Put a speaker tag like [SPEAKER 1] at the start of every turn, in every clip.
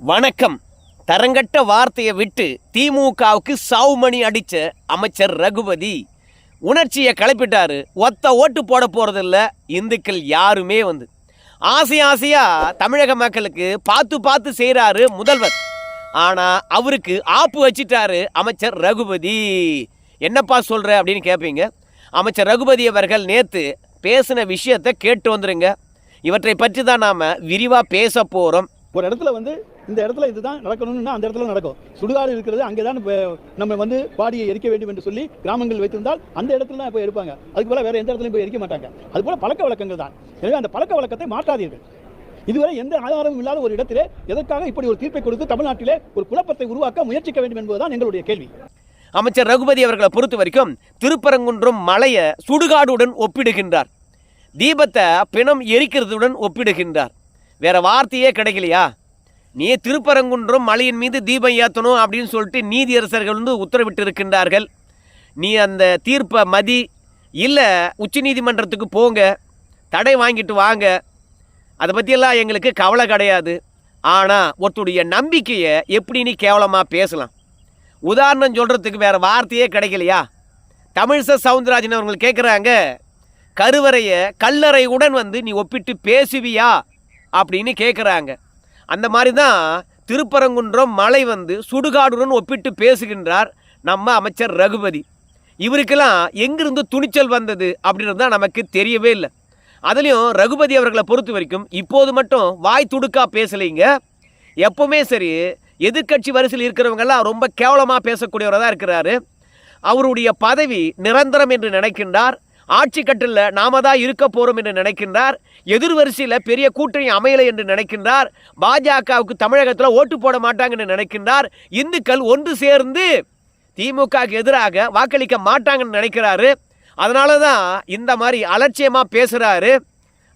[SPEAKER 1] வணக்கம். தரங்கட்ட வார்த்தையை விட்டு திமுகவுக்கு சாவுமணி அடித்த அமைச்சர் ரகுபதி. உணர்ச்சியை கிளப்பிட்டாரு ஒத்த ஓட்டு போட போகிறதில்ல இந்துக்கள் யாருமே வந்து. ஆசை ஆசையாக தமிழக மக்களுக்கு பார்த்து பார்த்து செய்கிறாரு முதல்வர். ஆனால் அவருக்கு ஆப்பு வச்சிட்டாரு அமைச்சர் ரகுபதி. என்னப்பா சொல்கிற அப்படின்னு கேட்பீங்க அமைச்சர் ரகுபதி அவர்கள் நேற்று பேசின விஷயத்தை கேட்டு வந்துருங்க. இவற்றை பற்றி தான் நாம் விரிவாக பேச போகிறோம்
[SPEAKER 2] ஒரு இடத்துல வந்து இந்த இடத்துல இதுதான் நடக்கணும்னா அந்த இடத்துல நடக்கும். சுடுகாடு இருக்கிறது அங்கே தான் நம்ம வந்து பாடியை எரிக்க வேண்டும் என்று சொல்லி கிராமங்கள் வைத்திருந்தால் அந்த இடத்துல தான் போய் எடுப்பாங்க. அதுக்கு போல வேற எந்த இடத்துலையும் போய் எரிக்க மாட்டாங்க. அது போல பழக்க வழக்கங்கள் தான். எனவே அந்த பழக்க வழக்கத்தை மாற்றாதீர்கள். இதுவரை எந்த ஆதாரமும் இல்லாத ஒரு இடத்திலே எதற்காக இப்படி ஒரு தீர்ப்பை கொடுத்து தமிழ்நாட்டிலே ஒரு குழப்பத்தை உருவாக்க முயற்சிக்க வேண்டும் என்பதுதான் எங்களுடைய கேள்வி.
[SPEAKER 1] அமைச்சர் ரகுபதி அவர்களை பொறுத்த வரைக்கும் திருப்பரங்குன்றம் மலையை சுடுகாடுடன் ஒப்பிடுகின்றார். தீபத்தை பிணம் எரிக்கிறதுடன் ஒப்பிடுகின்றார். வேற வார்த்தையே கிடைக்கலையா? நீ திருப்பரங்குன்றம் மலையின் மீது தீபம் ஏற்றணும் அப்படின்னு சொல்லிட்டு நீதியரசர்கள் வந்து உத்தரவிட்டு இருக்கின்றார்கள் நீ அந்த தீர்ப்பை மதி இல்லை உச்சநீதிமன்றத்துக்கு போங்க தடை வாங்கிட்டு வாங்க. அதை பற்றியெல்லாம் எங்களுக்கு கவலை கிடையாது. ஆனால் ஒருத்தருடைய நம்பிக்கையை எப்படி நீ கேவலமாக பேசலாம்? உதாரணம் சொல்கிறதுக்கு வேறு வார்த்தையே கிடைக்கலையா? தமிழிசை சவுந்தரராஜன் அவர்கள் கேட்குறாங்க கருவறையை கல்லறையுடன் வந்து நீ ஒப்பிட்டு பேசுவியா? அப்படின்னு கேட்குறாங்க அந்த மாதிரி தான் திருப்பரங்குன்றம் மலை வந்து சுடுகாடுடன் ஒப்பிட்டு பேசுகின்றார் நம்ம அமைச்சர் ரகுபதி. இவருக்கெல்லாம் எங்கிருந்து துணிச்சல் வந்தது அப்படின்றது தான் நமக்கு தெரியவே இல்லை. அதுலேயும் ரகுபதி அவர்களை பொறுத்த வரைக்கும் இப்போது மட்டும் வாய் துடுக்கா பேசலைங்க. எப்பவுமே சரி எதிர்க்கட்சி வரிசையில் இருக்கிறவங்கெல்லாம் ரொம்ப கேவலமாக பேசக்கூடியவராக தான் இருக்கிறாரு. அவருடைய பதவி நிரந்தரம் என்று நினைக்கின்றார். ஆட்சி கட்டில் நாம தான் இருக்க போகிறோம் என்று நினைக்கின்றார். எதிர்வரிசையில் பெரிய கூட்டணி அமையலை என்று நினைக்கின்றார். பாஜகவுக்கு தமிழகத்தில் ஓட்டு போட மாட்டாங்க என்று நினைக்கின்றார். இந்துக்கள் ஒன்று சேர்ந்து திமுகவுக்கு எதிராக வாக்களிக்க மாட்டாங்கன்னு நினைக்கிறாரு. அதனால தான் இந்த மாதிரி அலட்சியமாக பேசுகிறாரு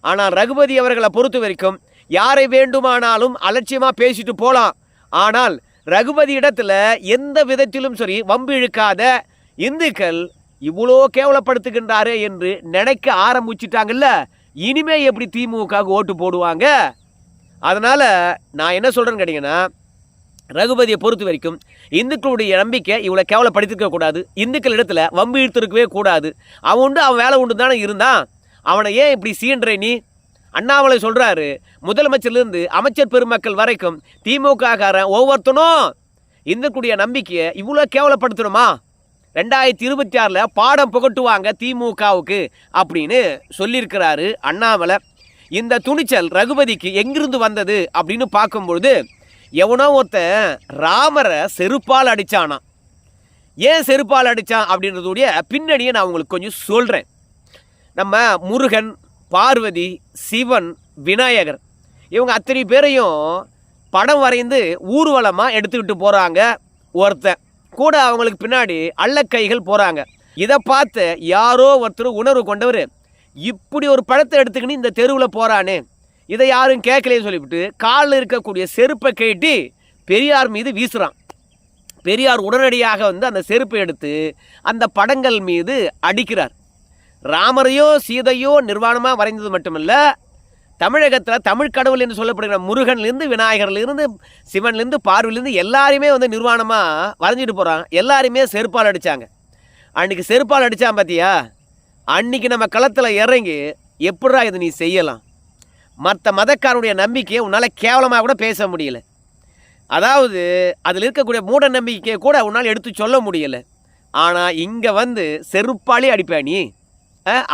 [SPEAKER 1] ஆனால் ரகுபதி அவர்களை பொறுத்த வரைக்கும் யாரை வேண்டுமானாலும் அலட்சியமாக பேசிட்டு போகலாம் ஆனால் ரகுபதி இடத்துல எந்த விதத்திலும் சரி வம்பு இழுக்காத இந்துக்கள் இவ்வளோ கேவலப்படுத்துகின்றாரே என்று நினைக்க ஆரம்பிச்சிட்டாங்கல்ல? இனிமே எப்படி திமுகவுக்கு ஓட்டு போடுவாங்க? அதனால் நான் என்ன சொல்கிறேன்னு கேட்டிங்கன்னா ரகுபதியை பொறுத்த வரைக்கும் இந்துக்களுடைய நம்பிக்கை இவ்வளோ கேவலப்படுத்திருக்க கூடாது. இந்துக்கள் இடத்துல வம்பு இழுத்துருக்கவே கூடாது. அவன் உண்டு அவன் வேலை உண்டு தானே இருந்தான். அவனை ஏன் இப்படி சீன்றே நீ? அண்ணாமலை சொல்கிறாரு முதலமைச்சர்லேருந்து அமைச்சர் பெருமக்கள் வரைக்கும் திமுககாரன் ஒவ்வொருத்தனும் இந்துக்களுடைய நம்பிக்கையை இவ்வளோ கேவலப்படுத்தணுமா? ரெண்டாயிரத்தி இருபத்தி ஆறில் பாடம் புகட்டுவாங்க திமுகவுக்கு அப்படின்னு சொல்லியிருக்கிறாரு அண்ணாமலை. இந்த துணிச்சல் ரகுபதிக்கு எங்கிருந்து வந்தது அப்படின்னு பார்க்கும்பொழுது எவனோ ஒருத்தன் ராமரை செருப்பால் அடித்தானா ஏன் செருப்பால் அடித்தான் அப்படின்றதுடைய பின்னணியை நான் உங்களுக்கு கொஞ்சம் சொல்கிறேன் நம்ம முருகன் பார்வதி சிவன் விநாயகர் இவங்க அத்தனை பேரையும் படம் வரைந்து ஊர்வலமாக எடுத்துக்கிட்டு போகிறாங்க ஒருத்தன். கூட அவங்களுக்கு பின்னாடி அள்ளக்கைகள் போகிறாங்க இதை பார்த்து யாரோ ஒருத்தர் உணர்வு கொண்டவர் இப்படி ஒரு பழத்தை எடுத்துக்கின்னு இந்த தெருவில் போகிறானே இதை யாரும் கேட்கலையே சொல்லிவிட்டு காலில் இருக்கக்கூடிய செருப்பை கேட்டி பெரியார் மீது வீசுகிறான் பெரியார் உடனடியாக வந்து அந்த செருப்பை எடுத்து அந்த படங்கள் மீது அடிக்கிறார். ராமரையோ சீதையோ நிர்வாணமாக வரைந்தது மட்டுமல்ல தமிழகத்தில் தமிழ் கடவுள் என்று சொல்லப்படுகிற முருகன்லேருந்து விநாயகர்லேருந்து சிவன்லேருந்து பார்வையிலேருந்து எல்லாருமே வந்து நிர்வாணமாக வரைஞ்சிட்டு போகிறாங்க எல்லாருமே செருப்பால் அடித்தாங்க அன்றைக்கி செருப்பால் அடித்தான் பார்த்தியா அன்றைக்கி நம்ம களத்தில் இறங்கி எப்படா இதை நீ செய்யலாம்? மற்ற மதக்காரனுடைய நம்பிக்கையை உன்னால் கேவலமாக கூட பேச முடியல. அதாவது அதில் இருக்கக்கூடிய மூட நம்பிக்கையை கூட உன்னால் எடுத்து சொல்ல முடியல. ஆனால் இங்கே வந்து செருப்பாலே அடிப்பேன் நீ.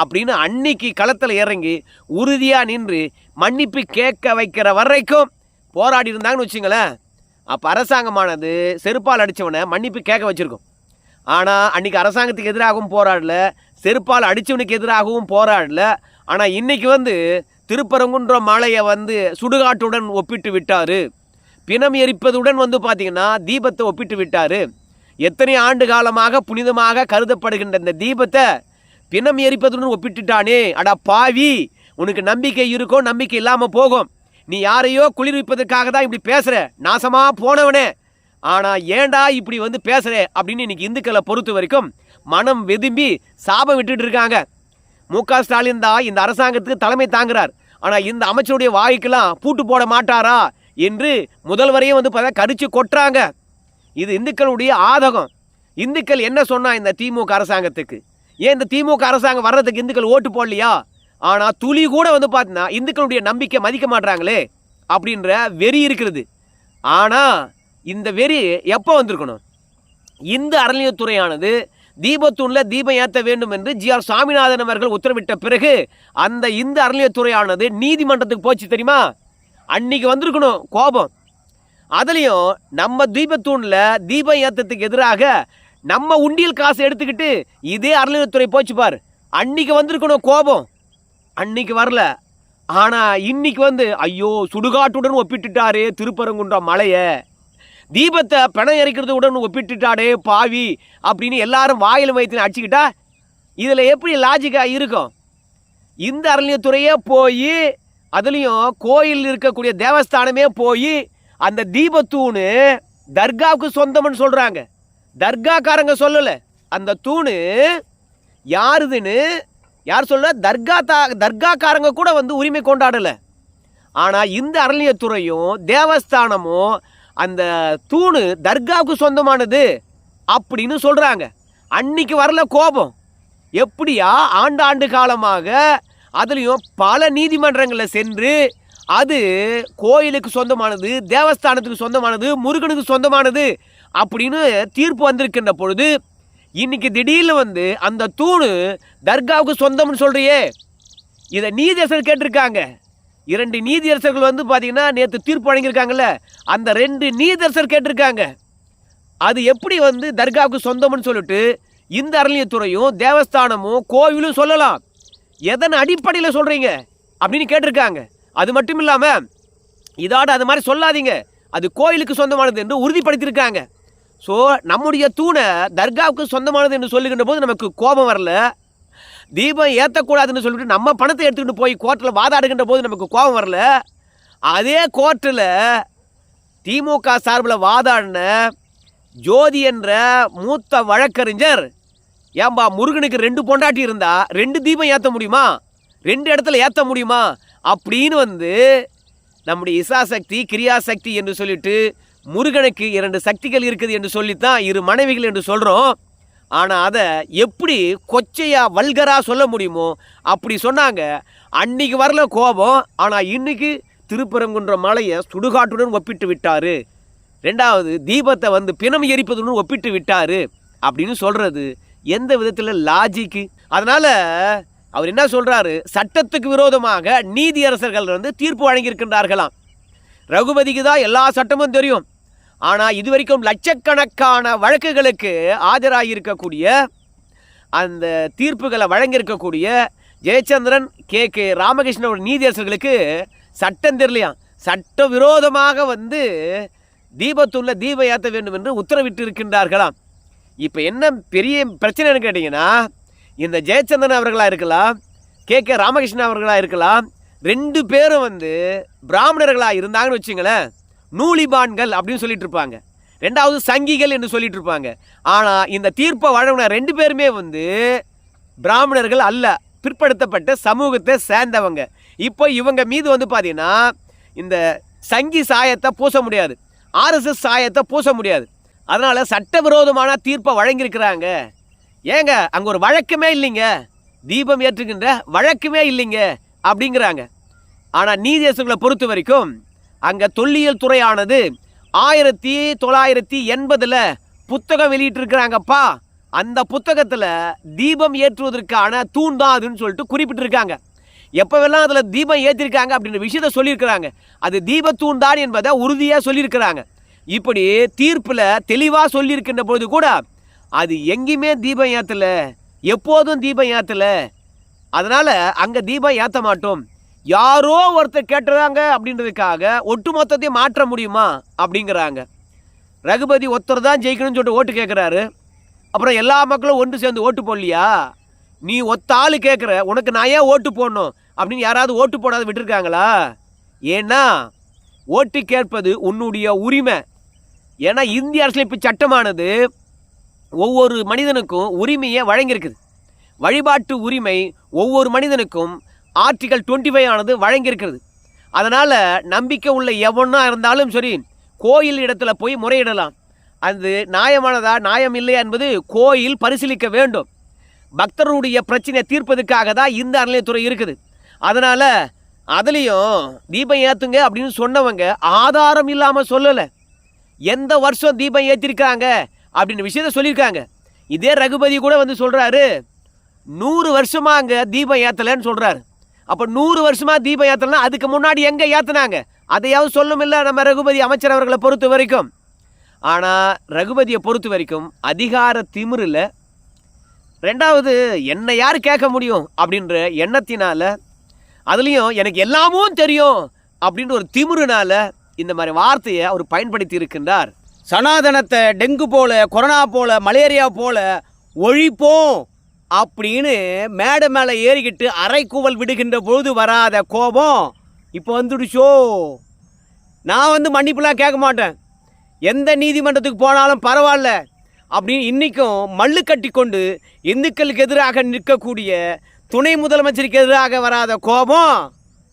[SPEAKER 1] அப்படின்னு அன்னைக்கு களத்தில் இறங்கி உறுதியாக நின்று மன்னிப்பு கேட்க வைக்கிற வரைக்கும் போராடி இருந்தாங்கன்னு வச்சுங்களேன். அப்போ அரசாங்கமானது செருப்பால் அடித்தவனை மன்னிப்பு கேட்க வச்சுருக்கோம். ஆனால் அன்னைக்கு அரசாங்கத்துக்கு எதிராகவும் போராடல செருப்பால் அடித்தவனுக்கு எதிராகவும் போராடல. ஆனால் இன்னைக்கு வந்து திருப்பரங்குன்ற மலையை வந்து சுடுகாட்டுடன் ஒப்பிட்டு விட்டார். பிணம் எரிப்பதுடன் வந்து பார்த்திங்கன்னா தீபத்தை ஒப்பிட்டு விட்டார். எத்தனை ஆண்டு காலமாக புனிதமாக கருதப்படுகின்ற இந்த தீபத்தை பிணம் எரிப்பதுடன் ஒப்பிட்டுட்டானே. அடா பாவி உனக்கு நம்பிக்கை இருக்கும் நம்பிக்கை இல்லாமல் போகும். நீ யாரையோ குளிர்விப்பதற்காக தான் இப்படி பேசுகிற நாசமாக போனவனே. ஆனால் ஏன்டா இப்படி வந்து பேசுகிற அப்படின்னு இன்னைக்கு இந்துக்களை பொறுத்த வரைக்கும் மனம் வெதும்பி சாபம் விட்டுட்டு இருக்காங்க. மு க ஸ்டாலின் தான் இந்த அரசாங்கத்துக்கு தலைமை தாங்குறார். ஆனால் இந்த அமைச்சருடைய வாய்க்கெல்லாம் பூட்டு போட மாட்டாரா என்று முதல்வரையும் வந்து பார்த்தா கடிச்சு கொட்டுறாங்க. இது இந்துக்களுடைய ஆதகம். இந்துக்கள் என்ன சொன்னா இந்த திமுக அரசாங்கத்துக்கு? ஏன் இந்த திமுக அரசாங்கம் வர்றதுக்கு இந்துக்கள் ஓட்டு போடலையா? ஆனால் துளி கூட வந்து பார்த்தீங்கன்னா இந்துக்களுடைய நம்பிக்கை மதிக்க மாட்றாங்களே அப்படின்ற வெறி இருக்கிறது. ஆனால் இந்த வெறி எப்போ வந்திருக்கணும்? இந்து அறநிலையத்துறையானது தீபத்தூணில் தீபம் ஏற்ற வேண்டும் என்று ஜி ஆர் சாமிநாதன் அவர்கள் உத்தரவிட்ட பிறகு அந்த இந்து அறநிலையத்துறையானது நீதிமன்றத்துக்கு போச்சு தெரியுமா? அன்னைக்கு வந்திருக்கணும் கோபம். அதுலேயும் நம்ம தீபத்தூணில் தீபம் ஏற்றத்துக்கு எதிராக நம்ம உண்டியல் காசு எடுத்துக்கிட்டு இதே அறநிலையத்துறை போச்சு பார். அன்னைக்கு வந்திருக்கணும் கோபம். அன்னைக்கு வரல. ஆனால் இன்னைக்கு வந்து ஐயோ சுடுகாட்டுடன் ஒப்பிட்டுட்டாரே திருப்பரங்குன்றம் மலையை. தீபத்தை பிணம் எரிக்கிறது உடன் ஒப்பிட்டுட்டாடே பாவி அப்படின்னு எல்லாரும் வாயில் வைத்து அடிச்சுக்கிட்டா இதில் எப்படி லாஜிக்காக இருக்கும்? இந்த அறநிலையத்துறையே போய் அதுலேயும் கோயில் இருக்கக்கூடிய தேவஸ்தானமே போய் அந்த தீபத்தூணு தர்காவுக்கு சொந்தம்னு சொல்கிறாங்க தர்காக்காரங்க சொல்லலை. அந்த தூணு யாருதுன்னு யார் சொல்ல தர்கா தா தர்காக்காரங்க கூட வந்து உரிமை கொண்டாடலை. ஆனால் இந்த அறநிலையத்துறையும் தேவஸ்தானமும் அந்த தூணு தர்காவுக்கு சொந்தமானது அப்படின்னு சொல்கிறாங்க அன்னைக்கு வரல கோபம். எப்படியா? ஆண்டாண்டு காலமாக அதுலேயும் பல நீதிமன்றங்களில் சென்று அது கோயிலுக்கு சொந்தமானது தேவஸ்தானத்துக்கு சொந்தமானது முருகனுக்கு சொந்தமானது அப்படின்னு தீர்ப்பு வந்திருக்கின்ற பொழுது இன்னைக்கு திடீர்னு வந்து அந்த தூணு தர்காவுக்கு சொந்தம்னு சொல்றியே. இதை நீதியரசர் கேட்டிருக்காங்க. இரண்டு நீதியரசர்கள் வந்து பார்த்தீங்கன்னா நேற்று தீர்ப்பு வழங்கியிருக்காங்கல்ல அந்த ரெண்டு நீதியரசர் கேட்டிருக்காங்க. அது எப்படி வந்து தர்காவுக்கு சொந்தம்னு சொல்லிட்டு இந்த அறநிலையத்துறையும் தேவஸ்தானமும் கோவிலும் சொல்லலாம். எதன் அடிப்படையில் சொல்கிறீங்க அப்படின்னு கேட்டிருக்காங்க. அது மட்டும் இல்லாமல் இதோட அது மாதிரி சொல்லாதீங்க. அது கோயிலுக்கு சொந்தமானது என்று உறுதிப்படுத்தியிருக்காங்க. ஸோ நம்முடைய தூணை தர்காவுக்கு சொந்தமானது என்று சொல்லுகின்ற போது நமக்கு கோபம் வரல. தீபம் ஏற்றக்கூடாதுன்னு சொல்லிட்டு நம்ம பணத்தை எடுத்துக்கிட்டு போய் கோர்ட்டில் வாதாடுகின்ற போது நமக்கு கோபம் வரல. அதே கோர்ட்டில் திமுக சார்பில் வாதாடின ஜோதி என்ற மூத்த வழக்கறிஞர் ஏம்பா முருகனுக்கு ரெண்டு பொண்டாட்டி இருந்தா ரெண்டு தீபம் ஏற்ற முடியுமா? ரெண்டு இடத்துல ஏற்ற முடியுமா? அப்படின்னு வந்து நம்முடைய இசாசக்தி கிரியாசக்தி என்று சொல்லிட்டு முருகனுக்கு இரண்டு சக்திகள் இருக்குது என்று சொல்லித்தான் இரு மனைவிகள் என்று சொல்கிறோம் ஆனால் அதை எப்படி கொச்சையாக வல்கராக சொல்ல முடியுமோ அப்படி சொன்னாங்க. அன்னைக்கு வரல கோபம் ஆனால் இன்னைக்கு திருப்பரங்குன்ற மலையை சுடுகாட்டுடன் ஒப்பிட்டு விட்டார். ரெண்டாவது தீபத்தை வந்து பிணம் எரிப்பதுடன் ஒப்பிட்டு விட்டார் அப்படின்னு சொல்கிறது எந்த விதத்தில் லாஜிக்கு அதனால் அவர் என்ன சொல்கிறாரு சட்டத்துக்கு விரோதமாக நீதியரசர்கள் வந்து தீர்ப்பு வழங்கியிருக்கின்றார்களாம். ரகுபதிக்கு தான் எல்லா சட்டமும் தெரியும். ஆனால் இதுவரைக்கும் லட்சக்கணக்கான வழக்குகளுக்கு ஆஜராகியிருக்கக்கூடிய அந்த தீர்ப்புகளை வழங்கியிருக்கக்கூடிய ஜெயச்சந்திரன் கே. கே. ராமகிருஷ்ணன் நீதியரசர்களுக்கு சட்டம் தெரியலையாம். சட்ட விரோதமாக வந்து தீபத்துள்ள தீபம் ஏற்ற வேண்டும் என்று உத்தரவிட்டு இருக்கின்றார்களாம் இப்போ என்ன பெரிய பிரச்சனைன்னு கேட்டிங்கன்னா இந்த ஜெயச்சந்திரன் அவர்களாக இருக்கலாம் கே. கே. ராமகிருஷ்ணன் அவர்களாக இருக்கலாம் ரெண்டு பேரும் வந்து பிராமணர்களாக இருந்தாங்கன்னு வச்சுங்களேன் நூலிபான்கள் அப்படின்னு சொல்லிட்டு இருப்பாங்க ரெண்டாவது சங்கிகள் என்று சொல்லிட்டு இருப்பாங்க ஆனால் இந்த தீர்ப்பை வழங்கின ரெண்டு பேருமே வந்து பிராமணர்கள் அல்ல. பிற்படுத்தப்பட்ட சமூகத்தை சேர்ந்தவங்க. இப்போ இவங்க மீது வந்து பார்த்தீங்கன்னா இந்த சங்கி சாயத்தை பூச முடியாது. ஆர்எஸ்எஸ் சாயத்தை பூச முடியாது. அதனால் சட்டவிரோதமான தீர்ப்பை வழங்கியிருக்கிறாங்க. ஏங்க அங்கே ஒரு வழக்கமே இல்லைங்க. தீபம் ஏற்றுகின்ற வழக்கமே இல்லைங்க. அப்படிங்கிறாங்க. ஆனால் நீதியரசுகளை பொறுத்த வரைக்கும் அங்கே தொல்லியல் துறையானது ஆயிரத்தி தொள்ளாயிரத்தி எண்பதில் புத்தகம் வெளியிட்டிருக்கிறாங்கப்பா. அந்த புத்தகத்தில் தீபம் ஏற்றுவதற்கான தூண் தான் அதுன்னு சொல்லிட்டு குறிப்பிட்டிருக்காங்க. எப்போவெல்லாம் அதில் தீபம் ஏற்றிருக்காங்க அப்படின்ற விஷயத்த சொல்லியிருக்கிறாங்க. அது தீபத்தூண் தான் என்பதை உறுதியாக சொல்லியிருக்கிறாங்க. இப்படி தீர்ப்பில் தெளிவாக சொல்லியிருக்கின்ற பொழுது கூட அது எங்கேயுமே தீபம் ஏற்றலை எப்போதும் தீபம் ஏற்றலை அதனால் அங்கே தீபம் ஏற்ற மாட்டோம். யாரோ ஒருத்தர் கேட்டுறாங்க அப்படின்றதுக்காக ஒட்டு மொத்தத்தையும் மாற்ற முடியுமா? அப்படிங்கிறாங்க. ரகுபதி ஒருத்தர் தான் ஜெயிக்கணும்னு சொல்லிட்டு ஓட்டு கேட்குறாரு அப்புறம் எல்லா மக்களும் ஒன்று சேர்ந்து ஓட்டு போடலையா? நீ ஒத்த ஆள் கேட்குற உனக்கு நான் ஏன் ஓட்டு போடணும்? அப்படின்னு யாராவது ஓட்டு போடாத விட்டுருக்காங்களா? ஏன்னா ஓட்டு கேட்பது உன்னுடைய உரிமை. ஏன்னா இந்திய அரசியலமைப்பு சட்டமானது ஒவ்வொரு மனிதனுக்கும் உரிமையை வழங்கியிருக்குது. வழிபாட்டு உரிமை ஒவ்வொரு மனிதனுக்கும் ஆர்டிகல் டுவெண்ட்டி ஃபைவ் ஆனது வழங்கியிருக்கிறது. அதனால் நம்பிக்கை உள்ள எவனா இருந்தாலும் சரி கோயில் இடத்துல போய் முறையிடலாம். அது நியாயமானதா நியாயம் இல்லையா என்பது கோயில் பரிசீலிக்க வேண்டும். பக்தருடைய பிரச்சனையை தீர்ப்பதற்காக தான் இந்த அறநிலையத்துறை இருக்குது. அதனால் அதுலேயும் தீபம் ஏற்றுங்க அப்படின்னு சொன்னவங்க ஆதாரம் இல்லாமல் சொல்லலை. எந்த வருஷம் தீபம் ஏற்றிருக்காங்க அப்படின்னு விஷயத்த சொல்லியிருக்காங்க. இதே ரகுபதி கூட வந்து சொல்கிறாரு நூறு வருஷமாக அங்கே தீபம் ஏற்றலைன்னு சொல்கிறாரு அப்போ நூறு வருஷமா தீபம் யாத்திரைனா அதுக்கு முன்னாடி எங்கே ஏற்றுனாங்க அதையாவது சொல்லும் இல்லை நம்ம ரகுபதி அமைச்சர் அவர்களை பொறுத்த வரைக்கும். ஆனால் ரகுபதியை பொறுத்த வரைக்கும் அதிகார திமிரில் ரெண்டாவது என்னை யார் கேட்க முடியும்? அப்படின்ற எண்ணத்தினால அதுலேயும் எனக்கு எல்லாமும் தெரியும் அப்படின்ற ஒரு திமிருனால இந்த மாதிரி வார்த்தையை அவர் பயன்படுத்தி இருக்கின்றார்.
[SPEAKER 3] சனாதனத்தை டெங்கு போல கொரோனா போல மலேரியா போல ஒழிப்போம். அப்படின்னு மேடை மேலே ஏறிக்கிட்டு அரைக்கூவல் விடுகின்ற பொழுது வராத கோபம் இப்போ வந்துடுச்சோ? நான் வந்து மன்னிப்புலாம் கேட்க மாட்டேன். எந்த நீதிமன்றத்துக்கு போனாலும் பரவாயில்ல அப்படின்னு இன்றைக்கும் மல்லு கட்டி கொண்டு இந்துக்களுக்கு எதிராக நிற்கக்கூடிய துணை முதலமைச்சருக்கு எதிராக வராத கோபம்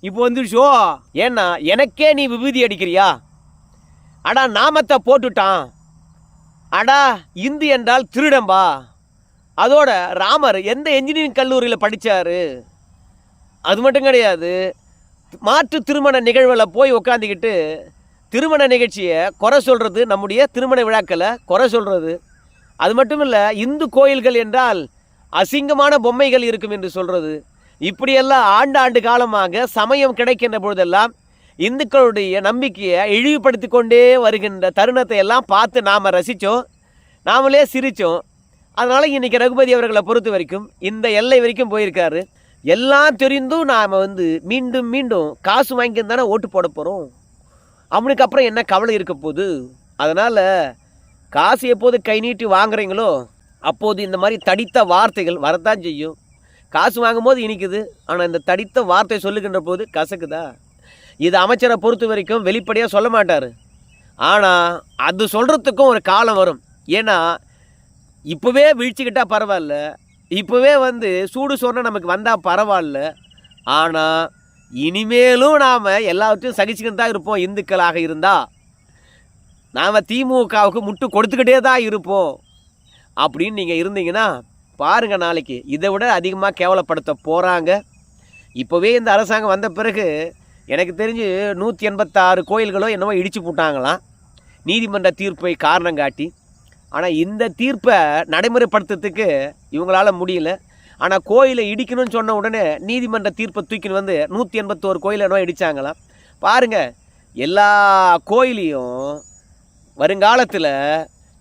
[SPEAKER 3] இப்போ வந்துடுச்சோ?
[SPEAKER 1] ஏன்னா எனக்கே நீ விபூதி அடிக்கிறியா? அடா நாமத்தை போட்டுட்டான். அடா இந்து என்றால் திருடம்பா? அதோட ராமர் எந்த என்ஜினியரிங் கல்லூரியில் படித்தார் அது மட்டும் கிடையாது. மாற்று திருமண நிகழ்வில் போய் உக்காந்துக்கிட்டு திருமண நிகழ்ச்சியை குறை சொல்கிறது நம்முடைய திருமண விழாக்களை குறை சொல்கிறது அது மட்டும் இல்லை இந்து கோயில்கள் என்றால் அசிங்கமான பொம்மைகள் இருக்கும் என்று சொல்கிறது இப்படியெல்லாம் ஆண்டு ஆண்டு காலமாக சமயம் கிடைக்கின்ற பொழுதெல்லாம் இந்துக்களுடைய நம்பிக்கையை இழிவுபடுத்தி கொண்டே வருகின்ற தருணத்தை எல்லாம் பார்த்து நாம் ரசித்தோம் நாமளே சிரித்தோம் அதனால் இன்றைக்கி ரகுபதி அவர்களை பொறுத்த வரைக்கும் இந்த எல்லை வரைக்கும் போயிருக்காரு. எல்லாம் தெரிந்தும் நாம் வந்து மீண்டும் மீண்டும் காசு வாங்கிட்டு தானே ஓட்டு போட போகிறோம் அவனுக்கு அப்புறம் என்ன கவலை இருக்க போகுது? அதனால் காசு எப்போது கை நீட்டி வாங்குறீங்களோ அப்போது இந்த மாதிரி தடித்த வார்த்தைகள் வரத்தான் செய்யும். காசு வாங்கும்போது இனிக்குது. ஆனால் இந்த தடித்த வார்த்தை சொல்லுகின்ற போது கசக்குதா? இது அமைச்சரை பொறுத்த வரைக்கும் வெளிப்படையாக சொல்ல மாட்டார். ஆனால் அது சொல்கிறதுக்கும் ஒரு காலம் வரும். ஏன்னா இப்போவே வீழ்ச்சிக்கிட்டால் பரவாயில்ல. இப்போவே வந்து சூடு சொன்னால் நமக்கு வந்தால் பரவாயில்ல. ஆனால் இனிமேலும் நாம் எல்லாவற்றையும் சகிச்சுக்கிட்டு தான் இருப்போம் இந்துக்களாக இருந்தால் நாம் திமுகவுக்கு முட்டு கொடுத்துக்கிட்டே தான் இருப்போம். அப்படின்னு நீங்கள் இருந்தீங்கன்னா பாருங்கள் நாளைக்கு. இதை விட அதிகமாக கேவலப்படுத்த போகிறாங்க இப்போவே இந்த அரசாங்கம் வந்த பிறகு எனக்கு தெரிஞ்சு நூற்றி எண்பத்தாறு கோயில்களோ என்னவோ இடிச்சு போட்டாங்களாம். நீதிமன்ற தீர்ப்பை காரணம் காட்டி ஆனால் இந்த தீர்ப்பை நடைமுறைப்படுத்துறதுக்கு இவங்களால முடியல. ஆனால் கோயிலை இடிக்கணும்னு சொன்ன உடனே நீதிமன்ற தீர்ப்பை தூக்கின்னு வந்து நூற்றி எண்பத்தோரு கோயிலை என்னவோ இடித்தாங்களாம் பாருங்கள் எல்லா கோயிலையும் வருங்காலத்தில்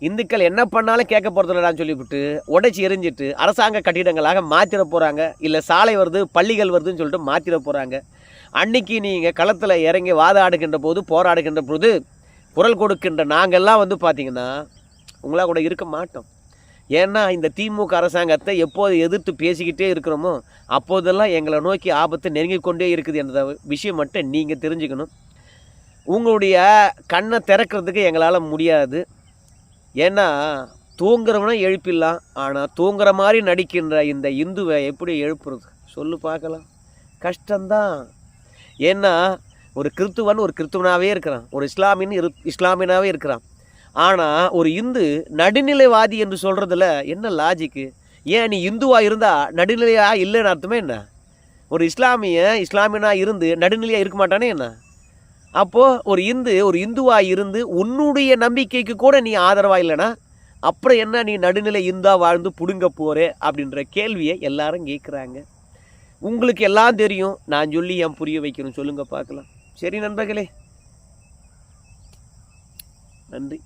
[SPEAKER 1] இந்துக்கள் என்ன பண்ணாலும் கேட்க போகிறதில்லடான்னு சொல்லிவிட்டு உடைச்சி எரிஞ்சிட்டு அரசாங்க கட்டிடங்களாக மாற்றிட போகிறாங்க இல்லை சாலை வருது பள்ளிகள் வருதுன்னு சொல்லிட்டு மாற்றிட போகிறாங்க அன்னைக்கு நீங்கள் களத்தில் இறங்கி வாதாடுகின்ற போது போராடுகின்ற போது குரல் கொடுக்கின்ற நாங்கள்லாம் வந்து பார்த்திங்கன்னா உங்களா கூட இருக்க மாட்டோம். ஏன்னா இந்த திமுக அரசாங்கத்தை எப்போது எதிர்த்து பேசிக்கிட்டே இருக்கிறோமோ அப்போதெல்லாம் எங்களை நோக்கி ஆபத்து நெருங்கிக் கொண்டே இருக்குது என்ற விஷயம் மட்டும் நீங்கள் தெரிஞ்சுக்கணும். உங்களுடைய கண்ணை திறக்கிறதுக்கு எங்களால் முடியாது. ஏன்னா தூங்குறவனை எழுப்பிடலாம். ஆனால் தூங்குற மாதிரி நடிக்கின்ற இந்த இந்துவை எப்படி எழுப்புறது? சொல்லு பார்க்கலாம். கஷ்டம்தான். ஏன்னா ஒரு கிறித்துவன் ஒரு கிறித்துவனாகவே இருக்கிறான். ஒரு இஸ்லாமின்னு இரு இஸ்லாமியனாகவே இருக்கிறான். ஆனால் ஒரு இந்து நடுநிலைவாதி என்று சொல்கிறதுல என்ன லாஜிக்கு ஏன் நீ இந்துவாக இருந்தால் நடுநிலையாக இல்லைன்னு அர்த்தமே என்ன? ஒரு இஸ்லாமிய இஸ்லாமியனாக இருந்து நடுநிலையாக இருக்க மாட்டானே என்ன? அப்போது ஒரு இந்து ஒரு இந்துவாக இருந்து உன்னுடைய நம்பிக்கைக்கு கூட நீ ஆதரவாக இல்லைனா அப்புறம் என்ன நீ நடுநிலை இந்தா வாழ்ந்து புடுங்க போகிறே அப்படின்ற கேள்வியை எல்லாரும் கேட்குறாங்க உங்களுக்கு எல்லாம் தெரியும். நான் சொல்லி என் புரிய வைக்கணும்? சொல்லுங்கள் பார்க்கலாம். சரி நண்பர்களே. நன்றி.